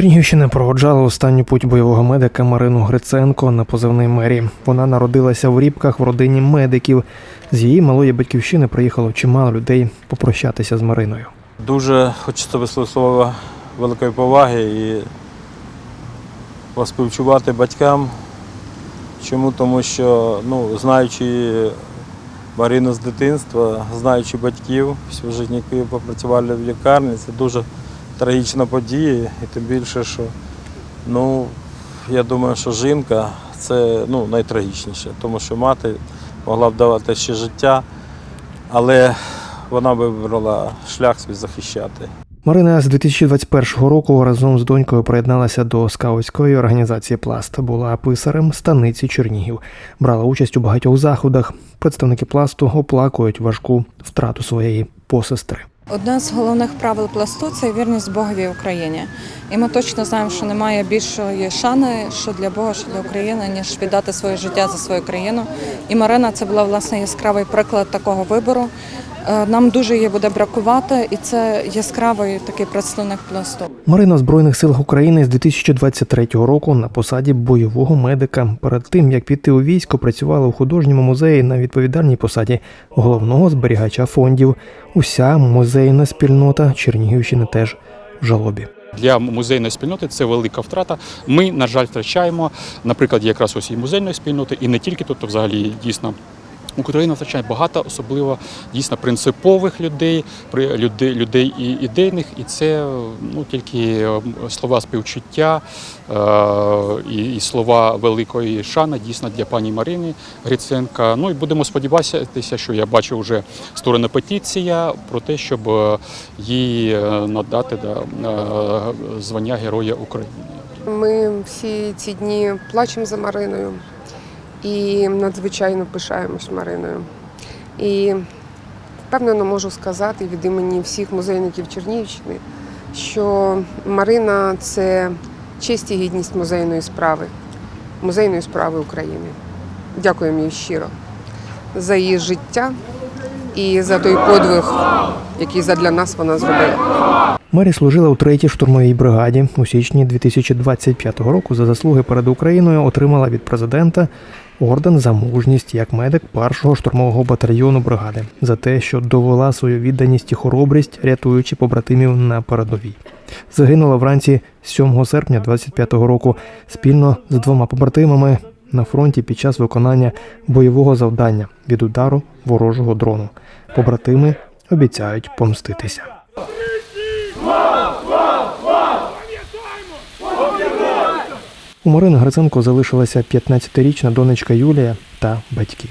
Чернігівщина проводжала останню путь бойового медика Марину Гриценко на позивний мері. Вона народилася в Рібках в родині медиків. З її малої батьківщини приїхало чимало людей попрощатися з Мариною. Дуже хочеться висловити великої поваги і поспівчувати батькам. Чому? Тому що, ну, знаючи Марину з дитинства, знаючи батьків, всю життя які попрацювали в лікарні, це дуже трагічна подія. І тим більше, що ну, я думаю, що жінка це ну, найтрагічніше, тому що мати могла б давати ще життя, але вона вибрала шлях свій захищати. Марина з 2021 року разом з донькою приєдналася до скаутської організації Пласт. Була писарем станиці Чернігів. Брала участь у багатьох заходах. Представники пласту оплакують важку втрату своєї посестри. Одне з головних правил пласту це вірність Богові Україні. І ми точно знаємо, що немає більшої шани, що для Бога, що для України, ніж віддати своє життя за свою країну. І Марина це була власне яскравий приклад такого вибору. Е, Нам дуже її буде бракувати, і це яскравий такий представник пласту. Марина в Збройних силах України з 2023 року на посаді бойового медика. Перед тим як піти у військо, працювала у художньому музеї на відповідальній посаді головного зберігача фондів. Уся музейна спільнота Чернігівщини теж в жалобі. Для музейної спільноти це велика втрата. Ми, на жаль, втрачаємо, наприклад, якраз ось і музейної спільноти, і не тільки тут, то взагалі дійсно. Україна втрачає багато, особливо дійсно принципових людей, людей, людей і ідейних, і це ну тільки е, слова співчуття е, і, і слова великої шани дійсно для пані Марини Гриценка. Ну і будемо сподіватися, що я бачу вже створена петиція про те, щоб е, їй е, надати да, звання Героя України. Ми всі ці дні плачемо за Мариною і надзвичайно пишаємось Мариною. І впевнено можу сказати від імені всіх музейників Чернігівщини, що Марина це честь і гідність музейної справи, музейної справи України. Дякуємо їй щиро за її життя і за той подвиг, який задля нас вона зробила. Мері служила у третій штурмовій бригаді. У січні 2025 року за заслуги перед Україною отримала від президента орден за мужність як медик першого штурмового батальйону бригади за те, що довела свою відданість і хоробрість, рятуючи побратимів на передовій. Загинула вранці 7 серпня 25-го року спільно з двома побратимами на фронті під час виконання бойового завдання від удару ворожого дрону. Побратими обіцяють помститися. У Марини Гриценко залишилася 15-річна донечка Юлія та батьки.